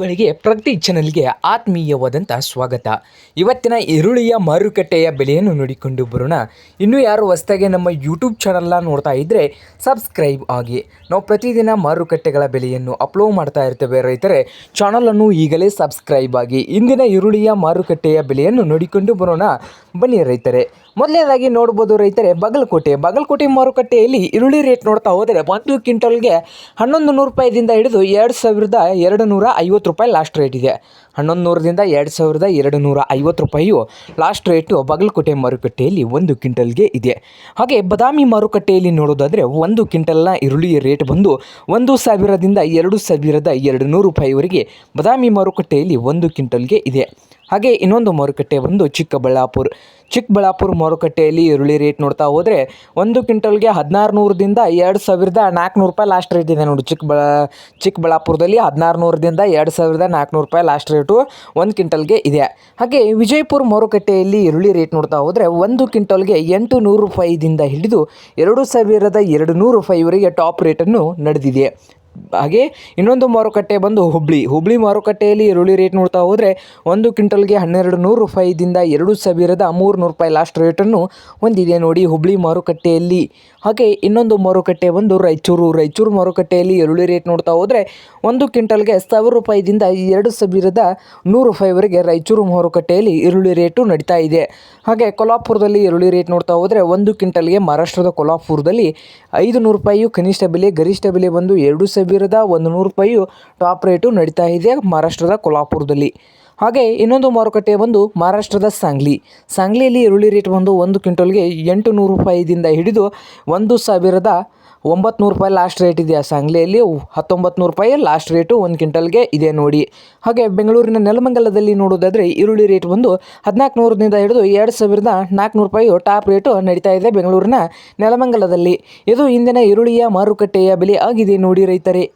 ಗಳಿಗೆ ಪ್ರತಿ ಚಾನಲ್ಗೆ ಆತ್ಮೀಯವಾದಂಥ ಸ್ವಾಗತ. ಇವತ್ತಿನ ಈರುಳ್ಳಿಯ ಮಾರುಕಟ್ಟೆಯ ಬೆಲೆಯನ್ನು ನೋಡಿಕೊಂಡು ಬರೋಣ. ಇನ್ನೂ ಯಾರು ಹೊಸದಾಗಿ ನಮ್ಮ ಯೂಟ್ಯೂಬ್ ಚಾನಲ್ನ ನೋಡ್ತಾ ಇದ್ದರೆ ಸಬ್ಸ್ಕ್ರೈಬ್ ಆಗಿ. ನಾವು ಪ್ರತಿದಿನ ಮಾರುಕಟ್ಟೆಗಳ ಬೆಲೆಯನ್ನು ಅಪ್ಲೋಡ್ ಮಾಡ್ತಾ ಇರ್ತೇವೆ. ರೈತರೆ, ಚಾನಲನ್ನು ಈಗಲೇ ಸಬ್ಸ್ಕ್ರೈಬ್ ಆಗಿ. ಇಂದಿನ ಈರುಳ್ಳಿಯ ಮಾರುಕಟ್ಟೆಯ ಬೆಲೆಯನ್ನು ನೋಡಿಕೊಂಡು ಬರೋಣ. ಬನ್ನಿ ರೈತರೆ ಮೊದಲನೇದಾಗಿ ನೋಡ್ಬೋದು ರೈತರೆ, ಬಾಗಲಕೋಟೆ. ಬಾಗಲಕೋಟೆ ಮಾರುಕಟ್ಟೆಯಲ್ಲಿ ಈರುಳ್ಳಿ ರೇಟ್ ನೋಡ್ತಾ ಹೋದರೆ ಒಂದು ಕ್ವಿಂಟಲ್ಗೆ ಹನ್ನೊಂದು ನೂರು ರೂಪಾಯಿದಿಂದ ಹಿಡಿದು ಎರಡು ಸಾವಿರದ ಎರಡು ನೂರ ಐವತ್ತು ರೂಪಾಯಿ ಲಾಸ್ಟ್ ರೇಟ್ ಇದೆ. ಹನ್ನೊಂದು ನೂರದಿಂದ ಎರಡು ಸಾವಿರದ ಎರಡು ನೂರ ಐವತ್ತು ರೂಪಾಯಿಯು ಲಾಸ್ಟ್ ರೇಟು ಬಾಗಲಕೋಟೆ ಮಾರುಕಟ್ಟೆಯಲ್ಲಿ ಒಂದು ಕ್ವಿಂಟಲ್ಗೆ ಇದೆ. ಹಾಗೆ ಬದಾಮಿ ಮಾರುಕಟ್ಟೆಯಲ್ಲಿ ನೋಡೋದಾದರೆ ಒಂದು ಕ್ವಿಂಟಲ್ನ ಈರುಳ್ಳಿಯ ರೇಟ್ ಬಂದು ಒಂದು ಸಾವಿರದಿಂದ ಎರಡು ಸಾವಿರದ ಎರಡು ನೂರು ರೂಪಾಯಿವರೆಗೆ ಬದಾಮಿ ಮಾರುಕಟ್ಟೆಯಲ್ಲಿ ಒಂದು ಕ್ವಿಂಟಲ್ಗೆ ಇದೆ. ಹಾಗೆ ಇನ್ನೊಂದು ಮಾರುಕಟ್ಟೆ ಬಂದು ಚಿಕ್ಕಬಳ್ಳಾಪುರ. ಚಿಕ್ಕಬಳ್ಳಾಪುರ ಮಾರುಕಟ್ಟೆಯಲ್ಲಿ ಈರುಳ್ಳಿ ರೇಟ್ ನೋಡ್ತಾ ಹೋದರೆ ಒಂದು ಕ್ವಿಂಟಲ್ಗೆ ಹದಿನಾರು ನೂರದಿಂದ ಎರಡು ಸಾವಿರದ ನಾಲ್ಕುನೂರು ರೂಪಾಯಿ ಲಾಸ್ಟ್ ರೇಟ್ ಇದೆ. ನೋಡಿ ಚಿಕ್ಕಬಳ್ಳಾ ಚಿಕ್ಕಬಳ್ಳಾಪುರದಲ್ಲಿ ಹದಿನಾರು ನೂರದಿಂದ ಎರಡು ಸಾವಿರದ ನಾಲ್ಕುನೂರು ರೂಪಾಯಿ ಲಾಸ್ಟ್ ರೇಟು ಒಂದು ಕ್ವಿಂಟಲ್ಗೆ ಇದೆ. ಹಾಗೆ ವಿಜಯಪುರ ಮಾರುಕಟ್ಟೆಯಲ್ಲಿ ಈರುಳ್ಳಿ ರೇಟ್ ನೋಡ್ತಾ ಹೋದರೆ ಒಂದು ಕ್ವಿಂಟಲ್ಗೆ ಎಂಟು ನೂರು ರೂಪಾಯಿದಿಂದ ಹಿಡಿದು ಎರಡು ಸಾವಿರದ ಎರಡು ನೂರು ರೂಪಾಯಿವರೆಗೆ ಟಾಪ್ ರೇಟನ್ನು ನಡೆದಿದೆ. ಹಾಗೆ ಇನ್ನೊಂದು ಮಾರುಕಟ್ಟೆ ಬಂದು ಹುಬ್ಳಿ. ಹುಬ್ಳಿ ಮಾರುಕಟ್ಟೆಯಲ್ಲಿ ಈರುಳ್ಳಿ ರೇಟ್ ನೋಡ್ತಾ ಹೋದರೆ ಒಂದು ಕ್ವಿಂಟಲ್ಗೆ ಹನ್ನೆರಡು ನೂರು ರೂಪಾಯಿದಿಂದ ಎರಡು ಸಾವಿರದ ಮೂರುನೂರು ರೂಪಾಯಿ ಲಾಸ್ಟ್ ರೇಟನ್ನು ಹೊಂದಿದೆ ನೋಡಿ ಹುಬ್ಳಿ ಮಾರುಕಟ್ಟೆಯಲ್ಲಿ. ಹಾಗೆ ಇನ್ನೊಂದು ಮಾರುಕಟ್ಟೆ ಬಂದು ರಾಯಚೂರು. ರಾಯಚೂರು ಮಾರುಕಟ್ಟೆಯಲ್ಲಿ ಈರುಳ್ಳಿ ರೇಟ್ ನೋಡ್ತಾ ಹೋದರೆ ಒಂದು ಕ್ವಿಂಟಲ್ಗೆ ಸಾವಿರ ರೂಪಾಯಿದಿಂದ ಎರಡು ಸಾವಿರದ ನೂರು ರೂಪಾಯಿವರೆಗೆ ರಾಯಚೂರು ಮಾರುಕಟ್ಟೆಯಲ್ಲಿ ಈರುಳ್ಳಿ ರೇಟು ನಡೀತಾ ಇದೆ. ಹಾಗೆ ಕೊಲ್ಹಾಪುರದಲ್ಲಿ ಈರುಳ್ಳಿ ರೇಟ್ ನೋಡ್ತಾ ಹೋದರೆ ಒಂದು ಕ್ವಿಂಟಲ್ಗೆ ಮಹಾರಾಷ್ಟ್ರದ ಕೊಲ್ಹಾಪುರದಲ್ಲಿ ಐದು ನೂರು ರೂಪಾಯಿಯು ಕನಿಷ್ಠ ಬೆಲೆ ಗರಿಷ್ಠ ಬೆಲೆ ಬಂದು ಎರಡು ಸಾವಿರದ ಒಂದು ನೂರು ರೂಪಾಯಿಯು ಟಾಪ್ ರೇಟು ನಡೀತಾ ಇದೆ ಮಹಾರಾಷ್ಟ್ರದ ಕೊಲ್ಹಾಪುರದಲ್ಲಿ. ಹಾಗೆ ಇನ್ನೊಂದು ಮಾರುಕಟ್ಟೆ ಬಂದು ಮಹಾರಾಷ್ಟ್ರದ ಸಾಂಗ್ಲಿ. ಸಾಂಗ್ಲಿಯಲ್ಲಿ ಈರುಳ್ಳಿ ರೇಟ್ ಬಂದು ಒಂದು ಕ್ವಿಂಟಲ್ಗೆ ಎಂಟು ನೂರು ರೂಪಾಯಿದಿಂದ ಹಿಡಿದು ಒಂದು ಸಾವಿರದ ಒಂಬತ್ತು ನೂರು ರೂಪಾಯಿ ಲಾಸ್ಟ್ ರೇಟ್ ಇದೆಯಾ? ಸಾಂಗ್ಲಿಯಲ್ಲಿ ಹತ್ತೊಂಬತ್ತು ನೂರು ರೂಪಾಯಿ ಲಾಸ್ಟ್ ರೇಟು ಒಂದು ಕ್ವಿಂಟಲ್ಗೆ ಇದೆ ನೋಡಿ. ಹಾಗೆ ಬೆಂಗಳೂರಿನ ನೆಲಮಂಗಲದಲ್ಲಿ ನೋಡೋದಾದರೆ ಈರುಳ್ಳಿ ರೇಟ್ ಬಂದು ಹದಿನಾಲ್ಕು ನೂರದಿಂದ ಹಿಡಿದು ಎರಡು ಸಾವಿರದ ನಾಲ್ಕುನೂರು ರೂಪಾಯಿ ಟಾಪ್ ರೇಟು ನಡೀತಾ ಇದೆ ಬೆಂಗಳೂರಿನ ನೆಲಮಂಗಲದಲ್ಲಿ. ಇದು ಇಂದಿನ ಈರುಳ್ಳಿಯ ಮಾರುಕಟ್ಟೆಯ ಬೆಲೆ ಆಗಿದೆ ನೋಡಿ ರೈತರೇ.